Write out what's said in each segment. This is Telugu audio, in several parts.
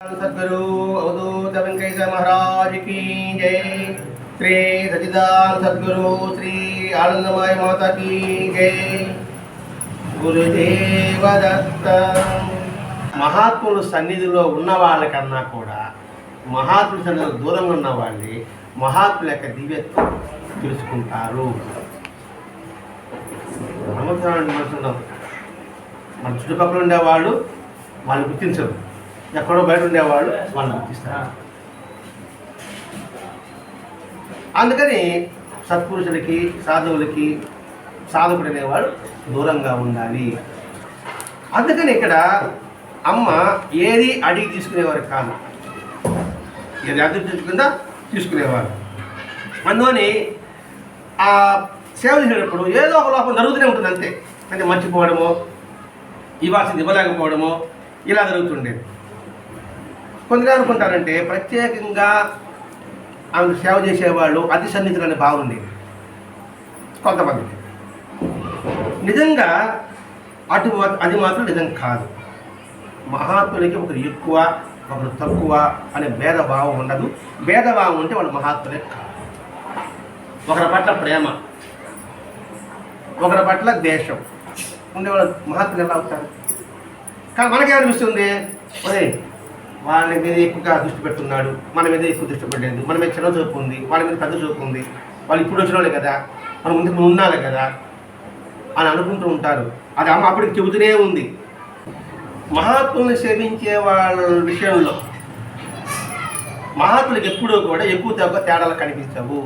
सदगुरु अवधूत वेंकटेश महाराज की जय श्री सचिदान सदगुरु श्री आनंदमय माता की जय గురుదేవ దత్త మహాత్ముల సన్నిధిలో ఉన్న వాళ్ళకన్నా కూడా మహాత్ముల సన్నిధిలో దూరంగా ఉన్న వాళ్ళే మహాత్ముల యొక్క దివ్యత్వం తెలుసుకుంటారు నమ్ముతున్నాడు మనుషులు మన చుట్టుపక్కల ఉండేవాళ్ళు వాళ్ళు గుర్తించరు ఎక్కడో బయట ఉండేవాళ్ళు వాళ్ళు గుర్తిస్తారు. అందుకని సత్పురుషులకి సాధువులకి సాధకుడు అనేవాడు దూరంగా ఉండాలి. అందుకని ఇక్కడ అమ్మ ఏది అడిగి తీసుకునేవారు కాదు. ఏది అద్దె తీసుకునేవారు. అందుకని ఆ సేవ చేసేటప్పుడు ఏదో ఒక లోపం జరుగుతూనే ఉంటుంది అంతే. అంటే మర్చిపోవడమో ఇవ్వాల్సింది ఇవ్వలేకపోవడమో ఇలా జరుగుతుండేది. కొందరు అనుకుంటారంటే ప్రత్యేకంగా ఆమెకు సేవ చేసేవాళ్ళు అతి సన్నిధులు అనే భావం ఉండేది కొంతమందికి నిజంగా అటు అది మాత్రం నిజం కాదు. మహాత్ములకి ఒకరు ఎక్కువ ఒకరు తక్కువ అనే భేదభావం ఉండదు. భేదభావం ఉంటే వాళ్ళు మహాత్ములే కాదు. ఒకరి పట్ల ప్రేమ ఒకరి పట్ల దేశం ఉండేవాళ్ళు మహాత్ములు ఎలా అవుతారు? కానీ మనకేమనిపిస్తుంది? అదే వాళ్ళ మీద ఎక్కువగా దృష్టి పెడుతున్నాడు మన మీద ఎక్కువ దృష్టి పెట్టలేదు మన మీద చిన్న చూపు ఉంది వాళ్ళ మీద పెద్ద చూపు ఉంది వాళ్ళు ఇప్పుడు వచ్చిన వాళ్ళే కదా మనం ముందుకు ముందు ఉండాలి కదా అని అనుకుంటూ ఉంటారు. అది అమ్మ అప్పటికి చెబుతూనే ఉంది. మహాత్ముల్ని సేవించే వాళ్ళ విషయంలో మహాత్ములకు ఎప్పుడూ కూడా ఎక్కువ తక్కువ తేడాలు కనిపించవు.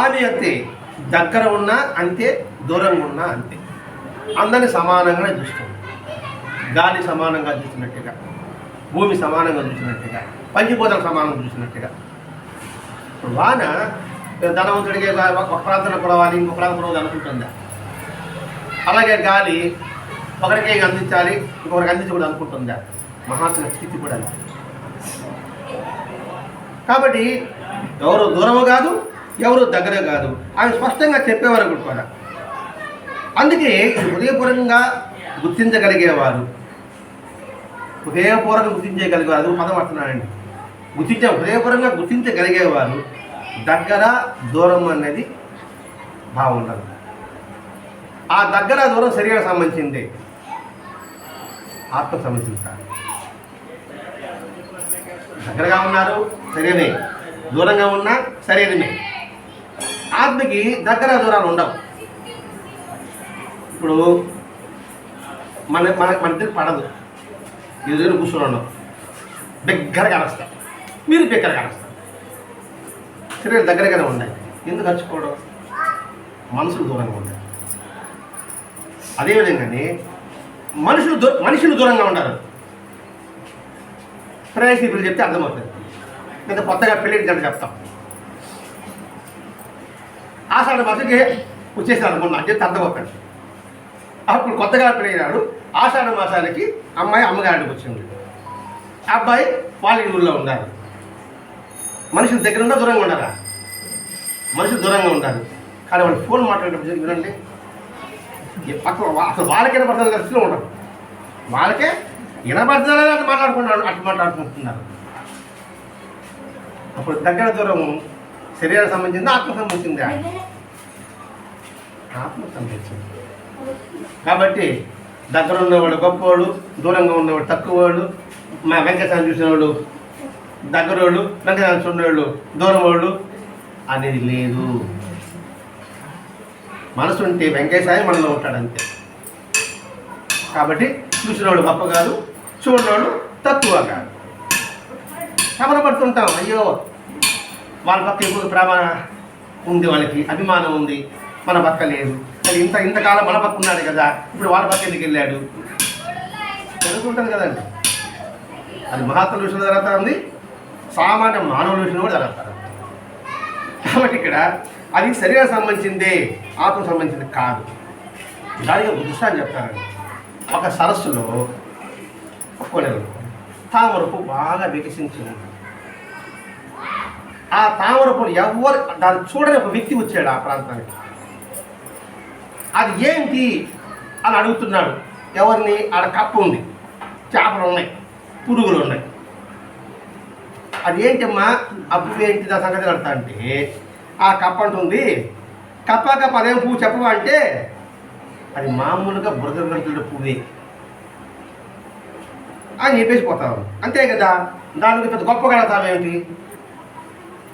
ఆమె అంతే దగ్గర ఉన్నా అంతే దూరంగా ఉన్నా అంతే. అందరిని సమానంగా చూస్తుంది గాలి సమానంగా చూసినట్టుగా భూమి సమానంగా చూసినట్టుగా పంచిపోతలు సమానంగా చూసినట్టుగా. ఇప్పుడు వాన ధనవంతుడికి ఒక ప్రాంతంలో పొడవాలి ఇంకో ప్రాంతం అనుకుంటుందా? అలాగే గాలి ఒకరికి అందించాలి ఇంకొకరికి అందించకూడదు అనుకుంటుందా? మహాత్మ స్థితి కూడా కాబట్టి ఎవరు దూరము కాదు ఎవరు దగ్గర కాదు. ఆయన స్పష్టంగా చెప్పేవారు కూడా. అందుకే హృదయపూర్వకంగా గుర్తించగలిగేవారు. హృదయపూర్వకంగా గుర్తించగలిగేవారు. అది పదం పడుతున్నానండి గుర్తించే హృదయపూర్వకంగా గుర్తించగలిగేవారు దగ్గర దూరం అనేది బాగుండదు. ఆ దగ్గర దూరం శరీరం సంబంధించింది. ఆత్మ సంబంధించింది సార్. దగ్గరగా ఉన్నారు సరేనే దూరంగా ఉన్నా సరైనమే ఆత్మకి దగ్గర దూరాలు ఉండవు. ఇప్పుడు మన మన మన దగ్గర పడదు. ఎదురు కూర్చొని ఉండవు దగ్గర కలుస్తాం మీరు బిగ్గర కలుస్తారు శరీరం దగ్గరగానే ఉన్నాయి. ఎందుకు ఖర్చుకోవడం మనసులు దూరంగా ఉంటాయి అదేవిధంగానే మనుషులు దూ మనుషులు దూరంగా ఉండరు ప్రేయసీపులు చెప్తే అర్థమవుతుంది. లేదా కొత్తగా పెళ్ళి గంట చెప్తాం. ఆషాఢ మాసకి వచ్చేసాడు అనుకున్నా అని చెప్తే అర్థమవుతాడు అప్పుడు కొత్తగా పెళ్ళినాడు ఆషాఢ మాసానికి అమ్మాయి అమ్మగారికి వచ్చింది. అబ్బాయి వాళ్ళ ఊళ్ళో ఉండాలి మనుషులు దగ్గర ఉండా దూరంగా ఉండాలా? మనుషులు దూరంగా ఉండాలి. కానీ వాళ్ళు ఫోన్ మాట్లాడేటప్పుడు వినండి. వా- అసలు వాళ్ళకే వినపడుతుంది కదా ఉండరు వాళ్ళకే వినపడుతుందని అట్లా మాట్లాడుకుంటున్నారు అట్లా మాట్లాడుకుంటున్నారు. అప్పుడు దగ్గర దూరం శరీరం సంబంధించింది ఆత్మ సంబంధించింది? ఆత్మ సంబంధించింది. కాబట్టి దగ్గర ఉన్నవాడు గొప్పవాడు దూరంగా ఉన్నవాడు తక్కువవాడు మా వెంకటస్వామి చూసినవాడు దగ్గరోళ్ళు వెంకటస్వామి చూడేవాళ్ళు దూరం వాళ్ళు అనేది లేదు. మనసు ఉంటే వెంకటేశాయ మనలో ఉంటాడు అంతే. కాబట్టి చూసినవాడు గొప్ప కాదు చూడవాడు తక్కువ కాదు. కమలపడుతుంటాం అయ్యో వాళ్ళ పక్క ఎక్కువ ప్రేమ ఉంది వాళ్ళకి అభిమానం ఉంది మన పక్క లేదు. మరి ఇంత ఇంతకాలం మన పక్క ఉన్నాడు కదా. ఇప్పుడు వాళ్ళ పక్క ఎందుకు వెళ్ళాడు? జరుగుతుంటుంది కదండి అది మహాత్ముల విషయం జరుగుతా ఉంది. సామాన్య మానవుల విషయం కూడా జరుగుతారు కాబట్టి ఇక్కడ అది శరీరం సంబంధించిందే ఆత్మ సంబంధించింది కాదు. దానికి ఒక దృష్టాన్ని చెప్తానండి ఒక సరస్సులో ఒప్పుకోలేదు తామరపు బాగా వికసించి ఉంది. ఆ తామరపులు ఎవరు దాన్ని చూడని ఒక వ్యక్తి వచ్చాడు ఆ ప్రాంతానికి. అది ఏంటి అని అడుగుతున్నాడు. ఎవరిని? ఆడ కప్పు ఉంది. చేపలు ఉన్నాయి. పురుగులు ఉన్నాయి. అది ఏంటమ్మా? అప్పుడు ఏంటి నా సంగతి కడతా అంటే ఆ కప్ప అంటుంది కప్ప కప్ప అదేం పువ్వు చెప్పవా అంటే అది మామూలుగా బురద గంటల పువ్వే అని చెప్పేసి పోతావు అంతే కదా? దానికి పెద్ద గొప్ప కడతావేంటి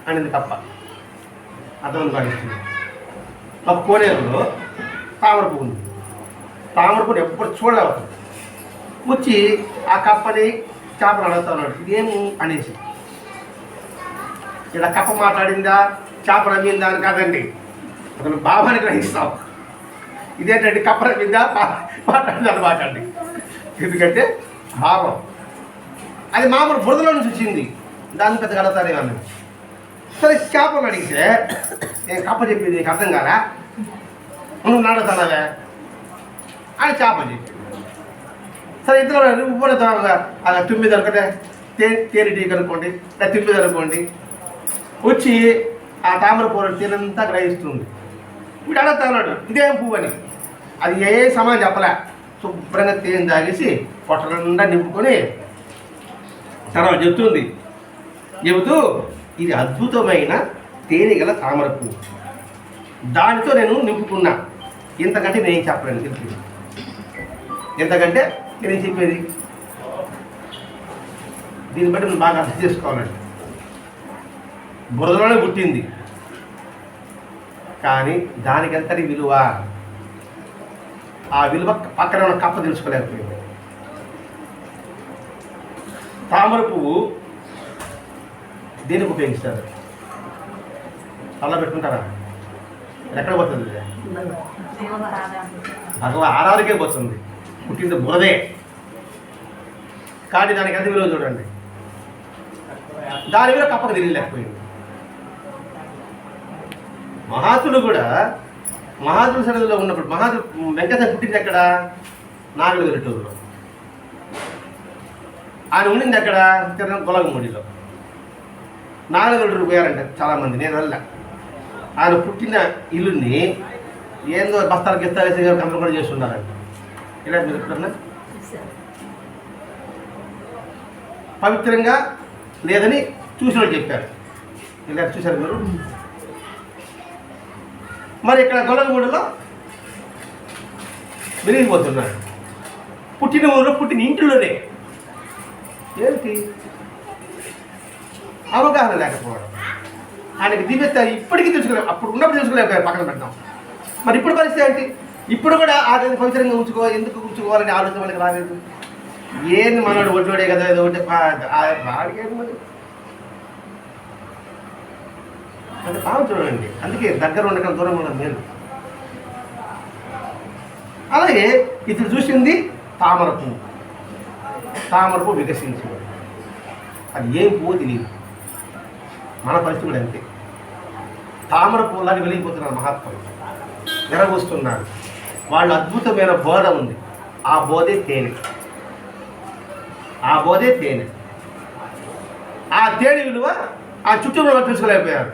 అనేది కప్ప. అర్థం భావిస్తుంది ఒక కోనేరులో తామర పువ్వు ఉంది. తామర పువ్వు ఎప్పుడు చూడలేవు వచ్చి ఆ కప్పని చేపలు అడుగుతా ఉన్నాడు ఇదేమి అనేసి. ఇలా కప్ప మాట్లాడిందా? చేప రమ్మిందా అని కాదండి. అతను బాబాని గ్రహిస్తాం. ఇదేంటంటే కప్ప రమ్మిందా మాట్లాడిందా అని మాట్లాడి ఎందుకంటే భావం. అది మామూలు బురదలో నుంచి వచ్చింది. దాన్ని పెద్ద కడతారే అన్నది సరే చేపలు అడిగితే నేను కప్ప చెప్పింది నీకు అర్థం కాదా నువ్వు నడుతున్నావే అని చేప చెప్పి సరే ఇద్దరు ఉబ్బున అలా తుమ్మిది అనుకుంటే తే తేరి టీ కనుక్కోండి లేదా తుమ్మిది అనుకోండి వచ్చి ఆ తామర పూల తేనంతా గ్రహిస్తుంది. ఇప్పుడు అడుగుతా ఉన్నాడు ఇదేం పువ్వు అని అది ఏ సమయం చెప్పలే. శుభ్రంగా తేనె తాగేసి పొట్టకుండా నింపుకొని తర్వాత చెప్తుంది. చెబుతూ ఇది అద్భుతమైన తేనె గల తామర పువ్వు. దానితో నేను నింపుకున్నా. ఇంతకంటే నేను చెప్పలేను తెలిసింది ఎంతకంటే నేను చెప్పేది. దీన్ని బట్టి మనం బాగా అర్థం చేసుకోవాలండి. బురదలోనే పుట్టింది. కానీ దానికి ఎంతటి విలువ? ఆ విలువ పక్కన ఉన్న కప్ప తెలుసుకోలేకపోయింది. తామర పువ్వు దీనికి ఉపయోగిస్తారు? అలా పెట్టుకుంటారా? ఎక్కడ పోతుంది? భగవ ఆరారికే పోతుంది. పుట్టింది బురదే. కానీ దానికి ఎంత విలువ చూడండి. దాని మీద కప్పక తెలియలేకపోయింది. మహాత్ముడు కూడా మహాత్ముడు సన్నిధిలో ఉన్నప్పుడు మహాత్ముడు వెంకట పుట్టింది ఎక్కడ? నాగలు వెల్లటూరులో ఆయన ఉండింది ఎక్కడ? తిరున గొలగముడిలో నాగలగొండూరు పోయారంట చాలామంది నేను వెళ్ళా ఆయన పుట్టిన ఇల్లుని ఏందో బస్తాలు గిస్తాలు వేసి కంపెనీ కూడా చేస్తున్నారంట ఇలా మీరు ఎప్పుడన్నా పవిత్రంగా లేదని చూసిన వాళ్ళు చెప్పారు. ఇలా చూశారు మీరు? మరి ఇక్కడ గొల్లగూడలో విరిగిపోతున్నారు పుట్టిన ఊరిలో పుట్టిన ఇంటిలోనే. ఏంటి? అవగాహన లేకపోవడం. ఆయనకి దివ్యత ఇప్పటికీ తెలుసుకోలేము అప్పుడు ఉన్నప్పుడు తెలుసుకోలేకపోయారు పక్కన పెట్టాం మరి ఇప్పుడు పరిస్థితి ఏంటి? ఇప్పుడు కూడా ఆటని పవిత్రంగా ఉంచుకో ఎందుకు ఉంచుకోవాలని ఆలోచన మనకి రాలేదు. ఏంది మనోడు ఒడ్లోడే కదా ఏదో ఒకటి వాడికేది మరి? అంటే భావం చూడండి. అందుకే దగ్గర ఉండకం దూరం ఉండడం మేలు. అలాగే ఇతడు చూసింది తామర పువ్వు తామర పువ్వు వికసించింది అది ఏం పువ్వు తెలియదు. మన పరిస్థితి కూడా అంతే. తామర పూలాన్ని వెలిగిపోతున్నారు మహాత్ములు. నెరవేస్తున్నారు వాళ్ళు అద్భుతమైన బోధ ఉంది. ఆ బోధే తేనె. ఆ బోధే తేనె. ఆ తేనె విలువ ఆ చుట్టూ ఉన్న వాళ్ళు తెలుసుకోలేకపోయారు.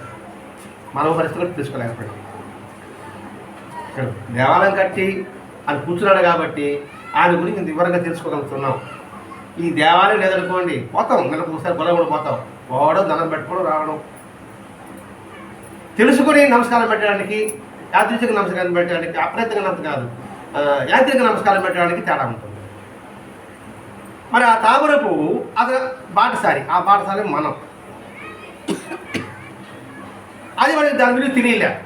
మన పరిస్థితి కూడా తెలుసుకోలేకపోయాం. ఇక్కడ దేవాలయం కట్టి ఆయన కూర్చున్నాడు కాబట్టి ఆయన గురించి వివరంగా తెలుసుకోగలుగుతున్నాం. ఈ దేవాలయం లేదనుకోండి పోతాం. నెలకు ఒకసారి గొడవ కూడా పోతాం. పోవడం దండం పెట్టుకోవడం రావడం. తెలుసుకుని నమస్కారం పెట్టడానికి యాదృచ్ఛిక నమస్కారం పెట్టడానికి అప్రయత్నంగా నమస్కారం కాదు. యాంత్రిక నమస్కారం పెట్టడానికి తేడా ఉంటుంది. మరి ఆ తామర పువ్వు అది బాటసారి ఆ బాటసారి మనం. అది మనకి దాని విలువ తెలియలే.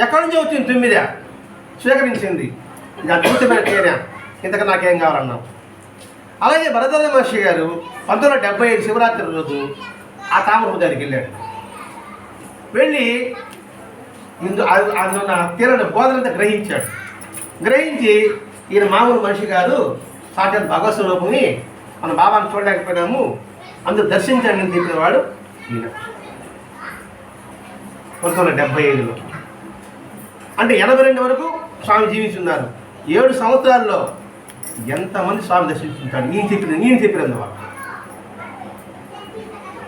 ఎక్కడి నుంచి వచ్చింది తొమ్మిది? స్వీకరించింది. ఇది అద్భుతమైన తేనె. ఇంతకు నాకేం కావాలన్నాం అలాగే భరతల మహర్షి గారు పంతొమ్మిది వందల డెబ్బై ఐదు శివరాత్రి రోజు ఆ తామరపు దగ్గరికి వెళ్ళాడు. వెళ్ళి ఇందు అది- తీరని బోధనంతా గ్రహించాడు. గ్రహించి ఈయన మామూలు మనిషి కాదు సాక్షాత్ భగవత్ స్వరూపుని మన బాబాను చూడలేకపోయినాము అందరూ దర్శించండి అని చెప్పినవాడు ఈయన. పంతొమ్మిది వందల డెబ్బై ఐదులో. అంటే ఎనభై రెండు వరకు స్వామి జీవించున్నారు. ఏడు సంవత్సరాల్లో ఎంతమంది స్వామి దర్శించుంటాడు నేను చెప్పిన నేను చెప్పినందువల్ల.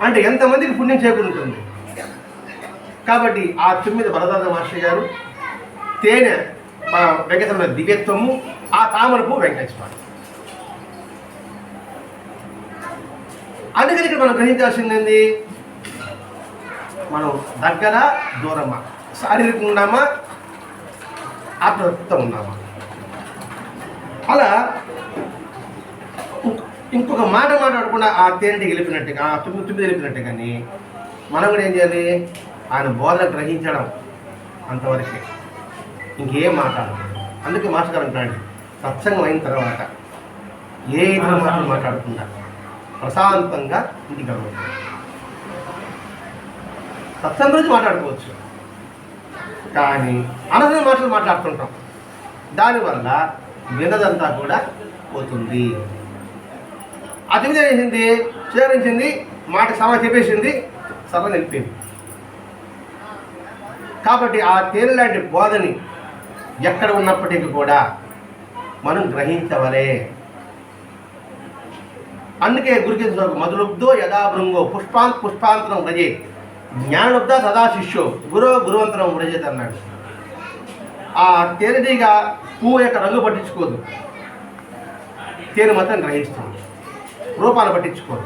అంటే ఎంతమందికి పుణ్యం చేకూరుతుంది? కాబట్టి ఆ తొమ్మిది వరదాద మహర్షి గారు తేనె మన వెంకటరమణ దివ్యత్వము ఆ తామరపు వెంకటేశ్వర అందుకని ఇక్కడ మనం గ్రహించాల్సింది ఏంది మనం దగ్గర దూరమా? శారీరకంగా ఉన్నామా? ఆత్మతో ఉన్నామా? అలా ఇంకొక మాట మాట్లాడకుండా ఆ తేనెటి గెలిపినట్టుగా ఆ తుమ్మి తుమ్మి గెలిపినట్టు కానీ మనం కూడా ఏం చేయాలి? ఆయన బోధన గ్రహించడం అంతవరకే. ఇంకేం మాట్లాడదు. అందుకే మాస్టర్ అంటాడు సత్సంగం అయిన తర్వాత ఏ ఇతర మాటలు మాట్లాడకుండా ప్రశాంతంగా ఇంటికి వెళ్ళవచ్చు. సత్సంగం గురించి మాట్లాడుకోవచ్చు. కానీ అనవసర మాటలు మాట్లాడుతుంటాం. దానివల్ల వినదంతా కూడా పోతుంది. అది చేసింది చేరించింది మాట సమా చెప్పేసింది సభ నిలిపింది. కాబట్టి ఆ తేనె లాంటి బోధని ఎక్కడ ఉన్నప్పటికీ కూడా మనం గ్రహించవలే. అందుకే గురికించిన మధులుబ్ధో యథాభృంగో పుష్పా పుష్పాంతరం వ్రజే జ్ఞానుబ్ధ సదా శిష్యో గురో గురువంతరం వ్రజేత్ అన్నాడు. ఆ తేనెటీగా పువ్వు యొక్క రంగు పట్టించుకోదు. తేనె మాత్రం గ్రహిస్తుంది. రూపాలు పట్టించుకోరు.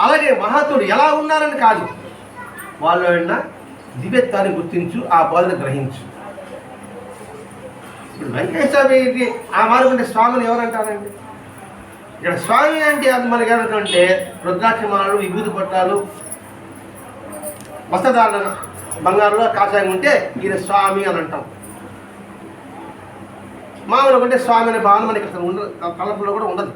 అలాగే మహాత్ముడు ఎలా ఉన్నారని కాదు. వాళ్ళు అయినా దివ్యత్వాన్ని గుర్తించు ఆ బోధన గ్రహించు. ఇప్పుడు వెంకటేశ్వరకి ఆ మార్గంటే స్వామిని ఎవరంటారండి? ఇక్కడ స్వామి అంటే అది మనకి ఏమంటే రుద్రాక్షమాలు విభూతి పట్టాలు వస్త్రధారణ బంగారులో కాషాయం ఉంటే ఈయన స్వామి అని అంటాం. మామూలుగా ఉంటే స్వామి అనే భావన మనకి అసలు ఉండదు తలపులో కూడా ఉండదు.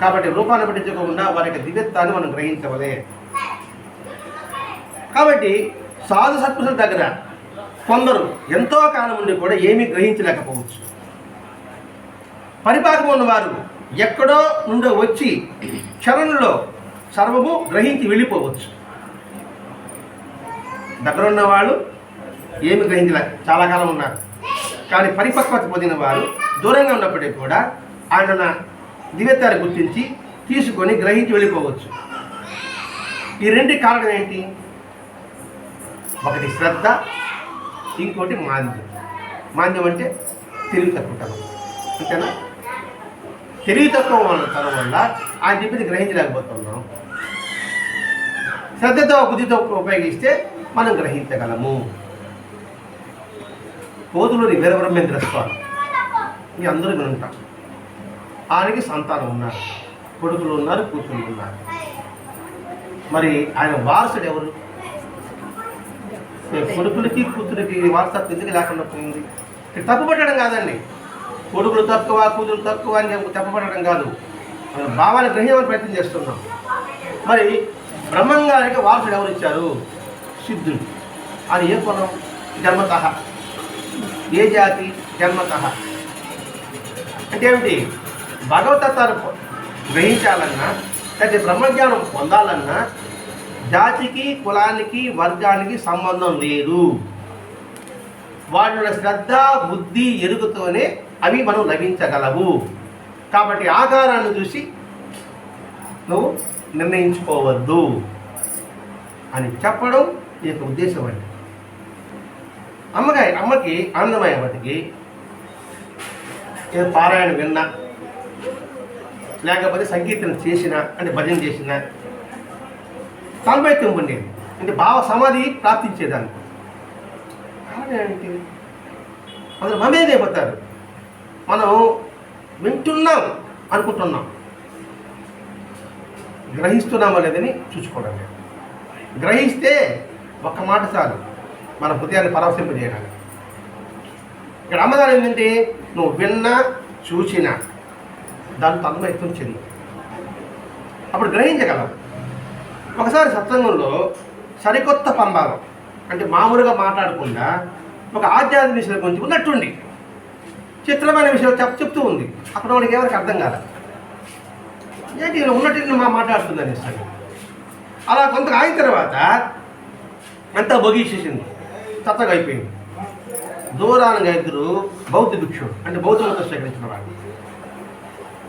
కాబట్టి రూపాన్ని పట్టించుకోకుండా వారి యొక్క దివ్యత్వాన్ని మనం గ్రహించవలే. కాబట్టి సాధు సత్పురుషుల దగ్గర కొందరు ఎంతో కాలం ఉండి కూడా ఏమీ గ్రహించలేకపోవచ్చు. పరిపాకం ఉన్నవారు ఎక్కడో నుండో వచ్చి క్షణంలో సర్వము గ్రహించి వెళ్ళిపోవచ్చు. దగ్గర ఉన్న వాళ్ళు ఏమి గ్రహించలే. చాలా కాలం ఉన్నారు. కానీ పరిపక్వత పొందిన వారు దూరంగా ఉన్నప్పటికీ కూడా ఆయన దివ్యత్వాన్ని గుర్తించి తీసుకొని గ్రహించి వెళ్ళిపోవచ్చు. ఈ రెండు కారణం ఏంటి? ఒకటి శ్రద్ధ ఇంకోటి మాంద్యం. మాంద్యం అంటే తెలివి తక్కువ అంతేనా? తెలివి తక్కువ తరం వల్ల ఆయన చెప్పింది గ్రహించలేకపోతున్నాం. శ్రద్ధతో బుద్ధితో ఉపయోగిస్తే మనం గ్రహించగలము. కోతులూరి వీరబ్రహ్మేంద్ర స్వామి. మీ అందరూ వినుంటాం ఆయనకి సంతానం ఉన్నారు. కొడుకులు ఉన్నారు కూతుళ్ళు ఉన్నారు. మరి ఆయన వారసుడు ఎవరు? కొడుకులకి కూతురికి వారసత్వం ఎందుకు లేకుండా పోయింది? ఇక్కడ తప్పుపట్టడం కాదండి. కొడుకులు తక్కువ కూతురు తక్కువ అని తప్పుపట్టడం కాదు. మన భావాన్ని గ్రహించమని ప్రయత్నం చేస్తున్నాం. మరి బ్రహ్మంగారికి వారసుడు ఎవరు ఇచ్చారు? సిద్ధుడు. అది ఏ కులం? జన్మత. ఏ జాతి? జన్మత. అంటే ఏమిటి? భగవతత్వాన్ని గ్రహించాలన్నా లేకపోతే బ్రహ్మజ్ఞానం పొందాలన్నా జాతికి కులానికి వర్గానికి సంబంధం లేదు. వాళ్ళ శ్రద్ధ బుద్ధి ఎరుగుతోనే అవి మనం లభించగలవు. కాబట్టి ఆకారాన్ని చూసి నువ్వు నిర్ణయించుకోవద్దు అని చెప్పడం ఈ యొక్క ఉద్దేశం అండి. అమ్మగారి అమ్మకి ఆనందమయ్యవతికి పారాయణ విన్నా లేకపోతే సంకీర్తన చేసిన అంటే భజన చేసిన తలపైత్యం ఉండేది అంటే భావ సమాధి ప్రాప్తించేదాన్ని కారణం ఏంటి అందులో మమేదైపోతారు మనం వింటున్నాం అనుకుంటున్నాం. గ్రహిస్తున్నామా లేదని చూసుకోవడం లేదు గ్రహిస్తే ఒక్క మాట చాలు. మన హృదయాన్ని పరామర్శింపజేయడానికి. ఇక్కడ అమ్మదారు ఏంటంటే నువ్వు విన్నా చూసినా. దాని తన్మయత్వం చెంది. అప్పుడు గ్రహించగలం. ఒకసారి సత్సంగంలో సరికొత్త పంబాలం అంటే మామూలుగా మాట్లాడకుండా ఒక ఆధ్యాత్మిక విషయం గురించి ఉన్నట్టుండి. చిత్రమైన విషయం చెప్ చెప్తూ ఉంది. అప్పుడు వాడికి ఎవరికి అర్థం కాదు ఏంటి ఇలా ఉన్నట్టు మా మాట్లాడుతుందని ఇస్తాను అలా కొంత అయిన తర్వాత అంతా బొగీసేసింది. చత్తగా అయిపోయింది. దూరానికి ఇద్దరు బౌద్ధ భిక్షుడు అంటే బౌద్ధ మతం స్వీకరించిన వాళ్ళు.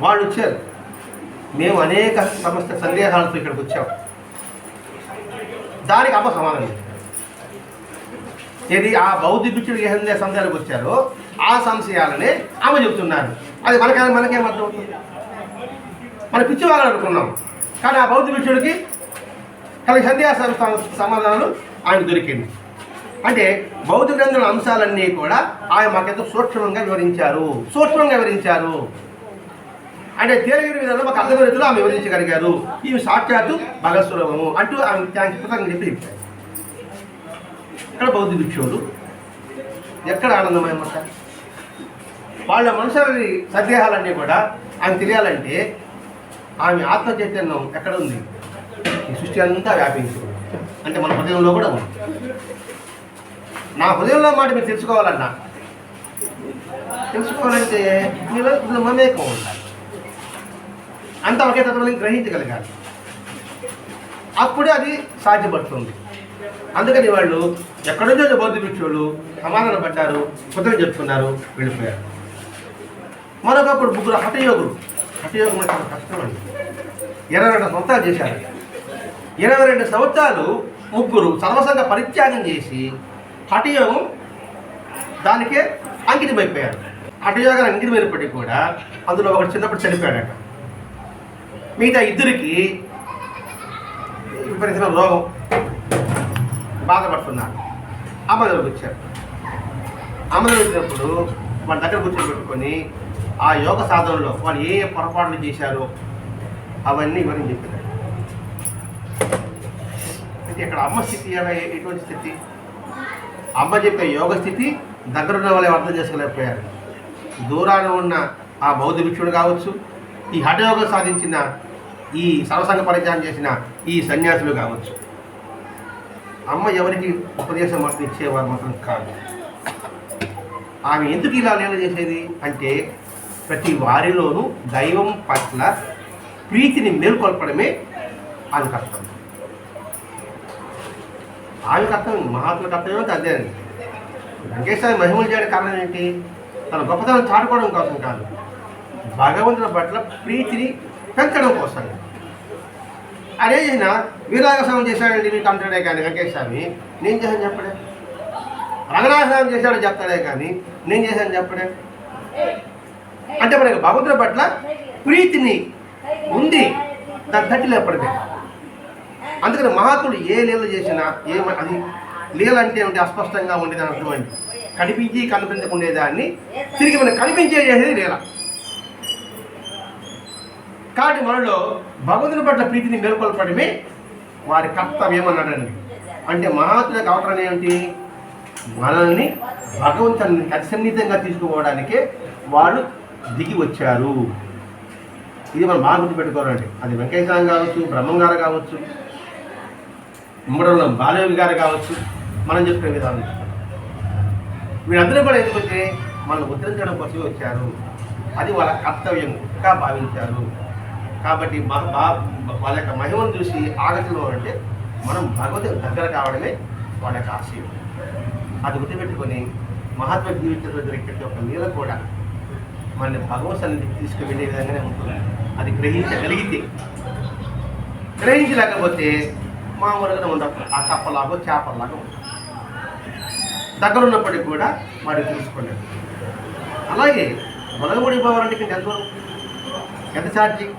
వాళ్ళు వచ్చారు. మేము అనేక సమస్య సందేహాలతో ఇక్కడికి వచ్చాం. దానికి అమ్మ సమాధానం చెప్పారు. ఏది ఆ బౌద్ధ భిక్షుడు ఏ సందేహాలకు వచ్చారో ఆ సంశయాలనే ఆమె చెబుతున్నారు అది మనకే మనకేం అర్థం మన పిచ్చివాళ్ళు అనుకున్నాం. కానీ ఆ బౌద్ధ భిక్షుడికి కలిగి సందేహ సమాధానాలు ఆయన దొరికింది. అంటే బౌద్ధ గ్రంథుల అంశాలన్నీ కూడా ఆయన మాకెంతో సూక్ష్మంగా వివరించారు. సూక్ష్మంగా వివరించారు. అంటే తేలిగిన విధంగా మాకు అందరి రీతిలో ఆమె వివరించగలిగారు. ఈమె సాక్షాత్తు భగస్వరూపము అంటూ ఆమె థ్యాంక్స్ కృతజ్ఞత చెప్పి చెప్పారు. ఇక్కడ బౌద్ధ భిక్షువులు ఎక్కడ ఆనందమయమాట వాళ్ళ మనుషులని సందేహాలన్నీ కూడా ఆమె తెలియాలంటే ఆమె ఆత్మ చైతన్యం ఎక్కడ ఉంది? ఈ సృష్టి అంతా వ్యాపించి అంటే మన హృదయంలో కూడా ఉంది. నా హృదయంలో మాట మీరు తెలుసుకోవాలన్నా. తెలుసుకోవాలంటే మీలో మమేకం ఉండాలి. అంత ఒకే తత్వాన్ని గ్రహించగలగాలి. అప్పుడే అది సాధ్యపడుతుంది. అందుకని వాళ్ళు ఎక్కడో బౌద్ధ భిక్షువులు సమాధానం పడ్డారు కుదరం చెప్పుకున్నారు వెళ్ళిపోయారు. మరొకప్పుడు ముగ్గురు హఠయోగులు. హఠయోగం అంటే కష్టం అండి. ఇరవై రెండు సంవత్సరాలు చేశారు. ఇరవై రెండు సంవత్సరాలు ముగ్గురు సర్వసంగ పరిత్యాగం చేసి హఠయోగం దానికే అంకితమైపోయారు. హఠయోగాన్ని అంకితమైనప్పటికీ కూడా అందులో ఒకటి చిన్నప్పుడు చనిపోయాడట. మిగతా ఇద్దరికి విపరీతమైన రోగం బాధపడుతున్నారు అమ్మ దగ్గరకు వచ్చారు. అమ్మ దగ్గర వచ్చినప్పుడు వాళ్ళ దగ్గర కూర్చోబెట్టుకొని ఆ యోగ సాధనలో వాళ్ళు ఏ ఏ పొరపాట్లు చేశారో అవన్నీ ఇవన్నీ చెప్పారు అంటే ఇక్కడ అమ్మ స్థితి ఎలా ఎటువంటి స్థితి? అమ్మ చెప్పే యోగ స్థితి దగ్గరున్న వాళ్ళు అర్థం చేసుకోలేకపోయారు. దూరాన ఉన్న ఆ బౌద్ధ భిక్షుడు కావచ్చు ఈ హఠయోగం సాధించిన ఈ సర్వసంగ పరిచయం చేసిన ఈ సన్యాసులు కావచ్చు. అమ్మ ఎవరికి ఉపదేశం మాత్రం ఇచ్చేవారు మాత్రం కాదు. ఆమె ఎందుకు ఇలా నేను చేసేది? అంటే ప్రతి వారిలోనూ దైవం పట్ల ప్రీతిని మేల్కొల్పడమే ఆమె కర్తవ్యం. ఆమె కర్తవ్యం మహాత్ముల కర్తవ్యం అంటే అదే. అండి వెంకటేశ్వర మహిమలు చేయడం కారణం ఏంటి? తన గొప్పతనం చాటుకోవడం కోసం కాదు. భగవంతుని పట్ల ప్రీతిని పెంచడం కోసం. అదే చేసిన వీరాగస్వామి చేశాడండి మీకు అంటాడే కానీ వెంకటేశ్వర స్వామి. నేను చేశాను చెప్పడే. రంగనాథస్వామి చేశాడు చెప్తాడే కానీ నేను చేశాను చెప్పడే. అంటే మనకి భగవంతుడి పట్ల ప్రీతిని ఉంది. దాని తట్టి లేపడమే అందుకని మహాత్ముడు ఏ లీల చేసినా ఏ అది లీల అంటే ఏమిటి? అస్పష్టంగా ఉండేది అని అర్థమైంది. కనిపించి కనిపించకుండేదాన్ని తిరిగి మనకు కనిపించే చేసేది లీల. కాబట్టి మనలో భగవంతుని పట్ల ప్రీతిని మేల్కొల్పడమే వారి కర్తవ్యం అన్నాడండి. అంటే మహాత్ములకు అవసరం ఏమిటి? మనల్ని భగవంతుని సన్నిహితంగా తీసుకుపోవడానికే వాళ్ళు దిగి వచ్చారు. ఇది మనం బాగా గుర్తుపెట్టుకోవాలండి. అది వెంకటేశ్వరం కావచ్చు బ్రహ్మంగారు కావచ్చు ఉమ్మడంలో బాలయోగి గారు కావచ్చు మనం చెప్పుకునే విధానం. వీళ్ళందరూ కూడా ఎందుకంటే మనం ఉద్ధరించడం కోసమే వచ్చారు. అది వాళ్ళ కర్తవ్యంగా భావించారు. కాబట్టి వాళ్ళ యొక్క మహిమను చూసి ఆగతిలో అంటే మనం భగవతుని దగ్గర కావడమే వాళ్ళ యొక్క ఆశయం. అది గుర్తుపెట్టుకొని మహాత్మ జీవితంలో వ్యక్తి ఒక నీళ్ళ కూడా మన భగవత్ సన్నిధికి తీసుకువెళ్ళే విధంగానే ఉంటుంది. అది గ్రహించగలిగితే గ్రహించలేకపోతే మామూలుగానే ఉండదు ఆ కప్పలాగో చేపలాగా ఉంటుంది. దగ్గర ఉన్నప్పటికీ కూడా వాడు తెలుసుకోలేదు అలాగే మొలగముడి పోవాలంటే ఎంతవరకు ఎంత ఛార్జింగ్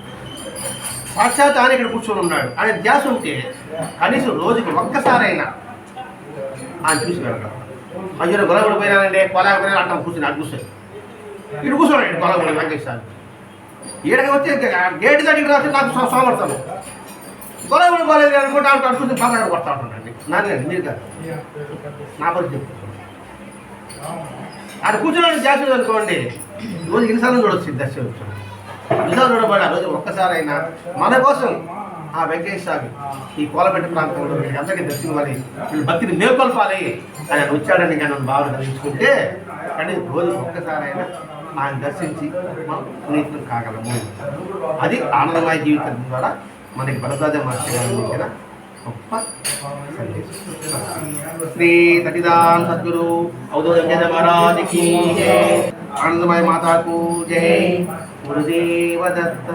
సాక్షాత్ ఆయన ఇక్కడ కూర్చొని ఉన్నాడు. ఆయన ధ్యాస ఉంటే కనీసం రోజుకి ఒక్కసారైనా ఆయన చూసి వెళ్ళగలం మధ్యలో గొలగొడి పోయినానంటే కొలాగ పోయినా అంటాం కూర్చుని అటు కూర్చొని. ఇటు కూర్చోండి గొలగొడి వెంకటేశ్వర ఈడకి వచ్చి గేటు దగ్గరికి రాసి నాకు సో- సోమర్థం గొలగొడి పోలేదు అనుకుంటే ఆమె అటు కూర్చొని బాగా కొడతా ఉంటుందండి నాన్న మీరు కాదు. నా పరిస్థితి అక్కడ కూర్చోడానికి జాగ్రత్త అనుకోండి రోజు ఇన్సార్లు చూడొచ్చు దర్శనం నిజాలు ఆ రోజు ఒక్కసారైనా మన కోసం ఆ వెంకటేష్ స్వామి ఈ కోలపెట్టి ప్రాంతంలో అందరికీ దర్శించాలి వీళ్ళు భక్తిని మేల్కొల్పాలి ఆయన వచ్చాడని కానీ మనం బాగా దర్శించుకుంటే కానీ రోజు ఒక్కసారైనా ఆయన దర్శించి మనం పునీతులు కాగలము. అది ఆనందమయ జీవితం ద్వారా మనకి బలదాద మహర్షి గారు ఇచ్చిన గొప్ప శ్రీ సచిదాన్ సద్గురు ఔదో ఆనందమయ మాతాకు జై. गुरुदेव दत्त